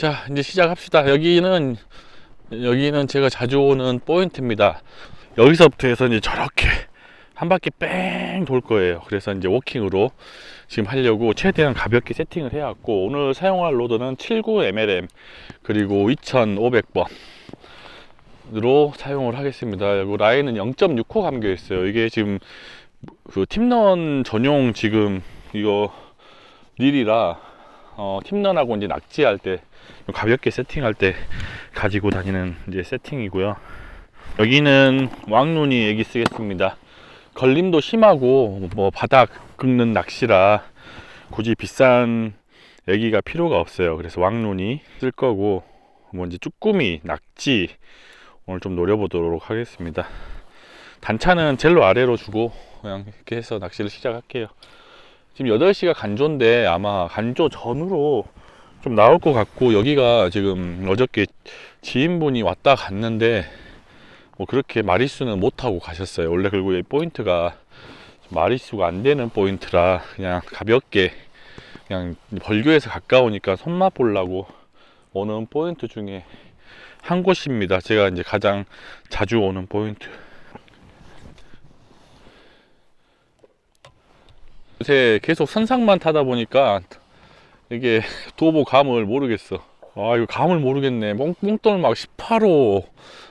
자 이제 시작합시다 여기는 여기는 제가 자주 오는 포인트입니다 여기서부터 해서 이제 저렇게 한 바퀴 뺑 돌 거예요 그래서 이제 워킹으로 지금 하려고 최대한 가볍게 세팅을 해왔고 오늘 사용할 로드는 79MLM 그리고 2500번 으로 사용을 하겠습니다. 그리고 라인은 0.6호 감겨 있어요. 이게 지금 그 팀런 전용 지금 이거 릴이라 어, 팀런하고 이제 낙지할 때 가볍게 세팅할 때 가지고 다니는 이제 세팅이고요. 여기는 왕눈이 애기 쓰겠습니다. 걸림도 심하고 뭐 바닥 긁는 낚시라 굳이 비싼 애기가 필요가 없어요. 그래서 왕눈이 쓸 거고 뭐 이제 쭈꾸미, 낙지 오늘 좀 노려보도록 하겠습니다. 단차는 젤로 아래로 주고 그냥 이렇게 해서 낚시를 시작할게요. 지금 8시가 간조인데 아마 간조 전으로 좀 나올 것 같고 여기가 지금 어저께 지인분이 왔다 갔는데 뭐 그렇게 마리수는 못 하고 가셨어요. 원래 그리고 이 포인트가 마리수가 안 되는 포인트라 그냥 가볍게 그냥 벌교에서 가까우니까 손맛 보려고 오는 포인트 중에 한 곳입니다. 제가 이제 가장 자주 오는 포인트. 요새 계속 선상만 타다 보니까 이게 도보 감을 모르겠어. 아, 이거 감을 모르겠네. 뽕, 뽕돌 막 18호,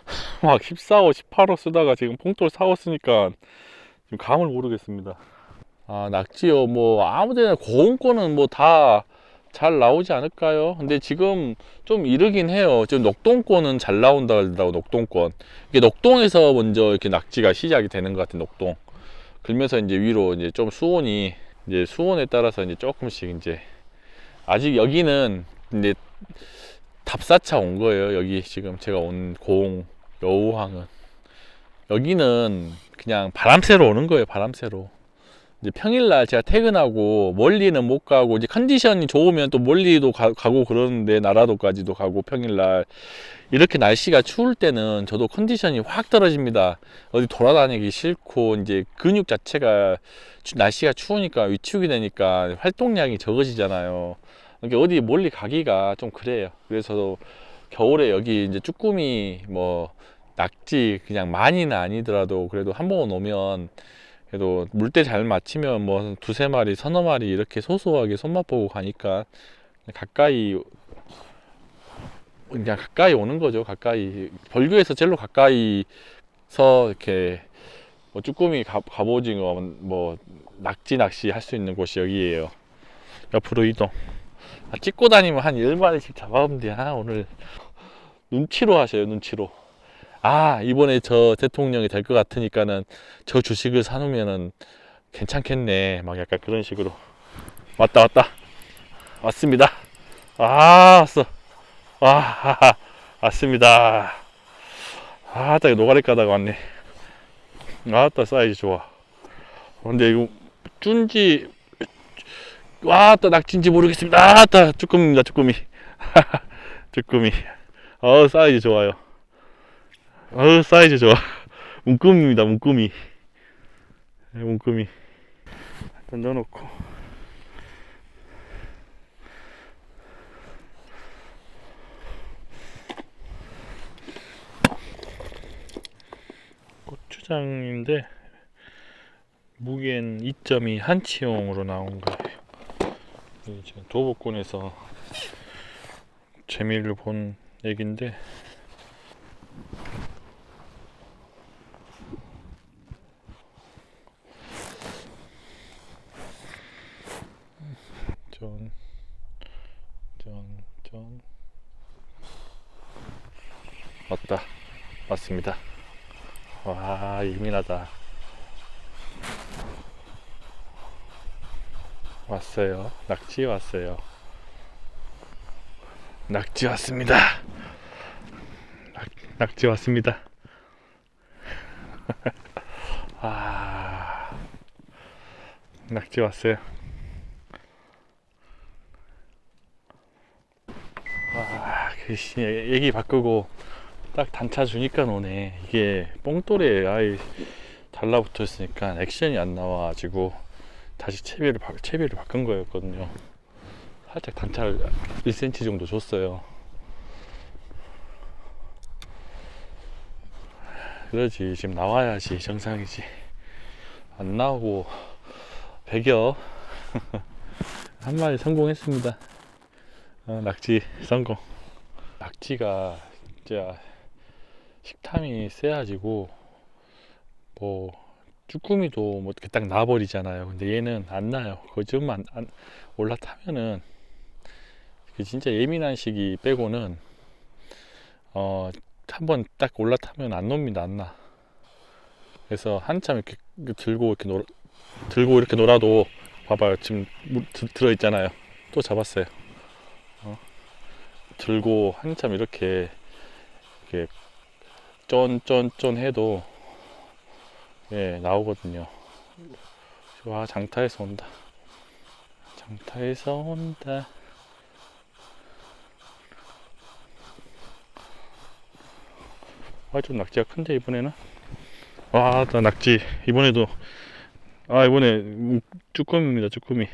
막 14호, 18호 쓰다가 지금 뽕돌 4호 쓰니까 지금 감을 모르겠습니다. 아, 낙지요. 뭐 아무 데나 고운 거는 뭐 다 잘 나오지 않을까요? 근데 지금 좀 이르긴 해요. 지금 녹동권은 잘 나온다 그러더라고, 녹동권. 이게 녹동에서 먼저 이렇게 낙지가 시작이 되는 것 같은 녹동. 그러면서 이제 위로 이제 좀 수온이 이제 수온에 따라서 이제 조금씩 이제 아직 여기는 이제 답사차 온 거예요. 여기 지금 제가 온 고흥 여우항은 여기는 그냥 바람 쐬러 오는 거예요. 바람 쐬러. 이제 평일날 제가 퇴근하고 멀리는 못 가고 이제 컨디션이 좋으면 또 멀리도 가, 고 그러는데 나라도까지도 가고 평일날 이렇게 날씨가 추울 때는 저도 컨디션이 확 떨어집니다. 어디 돌아다니기 싫고 이제 근육 자체가 추- 날씨가 추우니까 위축이 되니까 활동량이 적어지잖아요. 그러니까 어디 멀리 가기가 좀 그래요. 그래서 겨울에 여기 이제 쭈꾸미 뭐 낙지 그냥 많이는 아니더라도 그래도 한 번 오면 그래도 물때 잘 맞히면 뭐 두세 마리 서너 마리 이렇게 소소하게 손맛 보고 가니까 가까이 그냥 가까이 오는 거죠. 가까이 벌교에서 제일로 가까이서 이렇게 뭐 쭈꾸미 갑- 갑오징어 뭐 낙지 낚시 할 수 있는 곳이 여기에요. 옆으로 이동. 아, 찍고 다니면 한 10마리씩 잡아오면 돼 아, 오늘 눈치로 하셔요 눈치로 아 이번에 저 대통령이 될 것 같으니까는 저 주식을 사놓으면은 괜찮겠네. 막 약간 그런 식으로. 왔다 왔다. 왔습니다. 아 왔어. 와 하하, 왔습니다. 아따 노가리 까다가 왔네. 아따 사이즈 좋아. 근데 이거 쭌지 와따 낙지인지 모르겠습니다. 아따 쭈꾸미입니다 쭈꾸미. 쭈꾸미. 어 사이즈 좋아요 어 사이즈 좋아. 문구미입니다 문구미. 네, 문구미. 던져놓고. 고추장인데 무게는 2.2 한치용으로 나온 거예요. 도보권에서 재미를 본 얘긴데 전, 전, 전. 왔다. 왔습니다. 와, 예민하다. 왔어요. 낙지 왔어요. 낙지 왔습니다. 낙, 낙지 왔습니다. 아, 낙지 왔어요. 얘기 바꾸고 딱 단차 주니까 노네. 이게 뽕돌에 아예 달라붙어 있으니까 액션이 안 나와가지고 다시 채비를 바, 채비를 바꾼 거였거든요. 살짝 단차를 1cm 정도 줬어요. 그러지 지금 나와야지 정상이지. 안 나오고 배겨. 한 마리 성공했습니다. 어, 낙지 성공. 낙지가 진짜 식탐이 세가지고 뭐 쭈꾸미도 뭐 이렇게 딱 나버리잖아요 근데 얘는 안 나요 거좀만 안, 올라타면은 그 진짜 예민한 시기 빼고는 어 한번 딱 올라타면 안 놉니다 안 나. 그래서 한참 이렇게 들고 이렇게 놀 들고 이렇게 놀아도 봐봐요 지금 물 들- 들어 있잖아요 또 잡았어요. 어? 들고 한참 이렇게 이렇게 쫀쫀쫀 해도 예 나오거든요. 와 장타에서 온다. 장타에서 온다. 아, 좀 낙지가 큰데 이번에는. 와, 나 낙지 이번에도 아 이번에 음, 쭈꾸미입니다, 쭈꾸미.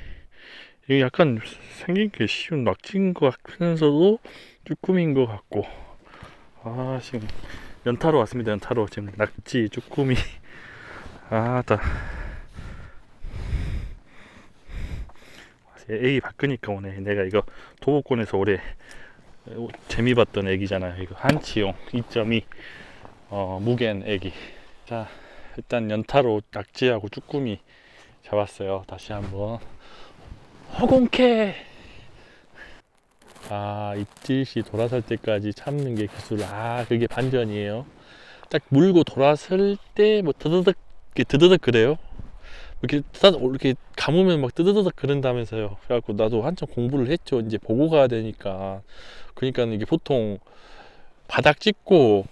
이게 약간 생긴 게 쉬운 낙지인 것 같으면서도 쭈꾸미인 것 같고. 아 지금 연타로 왔습니다, 연타로 지금 낙지, 쭈꾸미. 아, 나 애기 바꾸니까 오네. 내가 이거 도보권에서 올해 재미 봤던 애기잖아요. 이거 한치용 2.2 어, 무겐 애기. 자, 일단 연타로 낙지하고 쭈꾸미 잡았어요. 다시 한번 허공캐. 아, 입질시 돌아설 때까지 참는 게 기술. 아, 그게 반전이에요. 딱 물고 돌아설 때 뭐 드드득 이렇게 드드득 그래요. 이렇게 따 이렇게 감으면 막 뜨드드득 그런다면서요. 그래갖고 나도 한참 공부를 했죠. 이제 보고 가야 되니까. 그러니까 이게 보통 바닥 찍고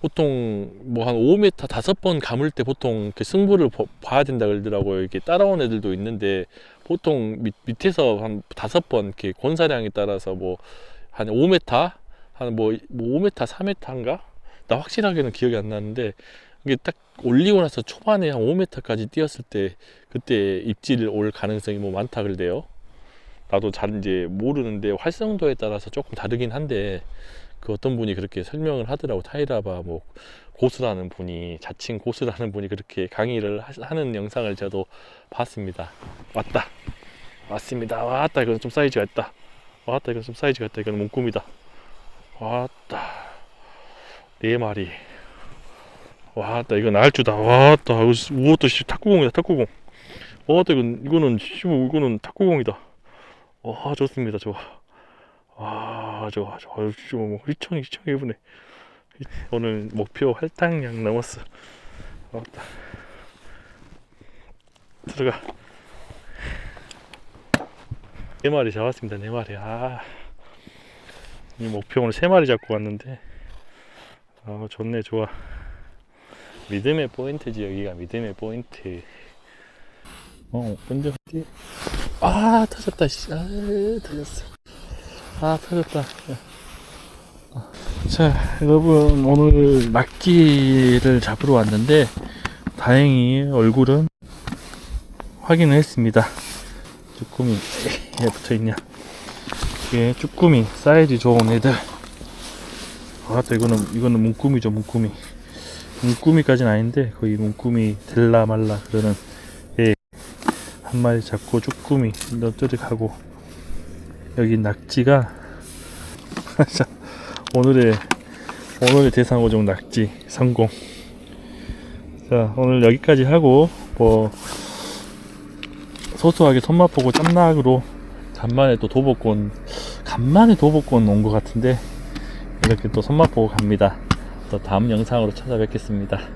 보통 뭐 한 5m 다섯 번 감을 때 보통 이렇게 승부를 보- 봐야 된다 그러더라고요. 이렇게 따라온 애들도 있는데 보통 밑, 밑에서 한 다섯 번 이렇게 권사량에 따라서 뭐 한 5m 한뭐 뭐 5m 3m인가? 나 확실하게는 기억이 안 나는데 이게 딱 올리고 나서 초반에 한 5m까지 뛰었을 때 그때 입질 올 가능성이 뭐 많다 그러대요. 나도 잘 이제 모르는데 활성도에 따라서 조금 다르긴 한데 그 어떤 분이 그렇게 설명을 하더라고. 타이라바 뭐 고수라는 분이 자칭 고수라는 분이 그렇게 강의를 하- 하는 영상을 저도 봤습니다. 왔다. 왔습니다. 왔다. 이건 좀 사이즈가 있다. 왔다. 이건 좀 사이즈가 있다. 이건 몸꿈이다. 왔다. 네 마리. 왔다. 이거 날주다. 왔다. 우것도 씨 탁구공이다. 탁구공. 왔다. 이건 이거는 씨 이거는 탁구공이다. 와 좋습니다. 좋아. 와 좋아 좋아. 씨, 뭐 휘청이 휘청이 이분에 오늘 목표 할당량 넘었어. 왔다. 들어가. 네 마리 잡았습니다. 네 마리. 아. 이 목표 오늘 세 마리 잡고 왔는데. 아, 좋네, 좋아. 믿음의 포인트지, 여기가 믿음의 포인트. 어, 근데 어디? 아, 터졌다, 씨. 아, 터졌어. 아, 터졌다. 자, 여러분, 오늘 낙지를 잡으러 왔는데, 다행히 얼굴은 확인을 했습니다. 쭈꾸미, 에 붙어 있냐? 이게 쭈꾸미, 사이즈 좋은 애들. 아, 또 이거는, 이거는 문꾸미죠, 문꾸미. 문꾸미까지는 아닌데, 거의 문꾸미 될라 말라 그러는 애. 한 마리 잡고 쭈꾸미 너뜨릭하고 여기 낙지가 자, 오늘의 오늘의 대상어종 낙지 성공. 자, 오늘 여기까지 하고 뭐 소소하게 손맛 보고 짬낙으로 간만에 또 도복권 간만에 도복권 온 것 같은데 이렇게 또 손맛 보고 갑니다. 또 다음 영상으로 찾아뵙겠습니다.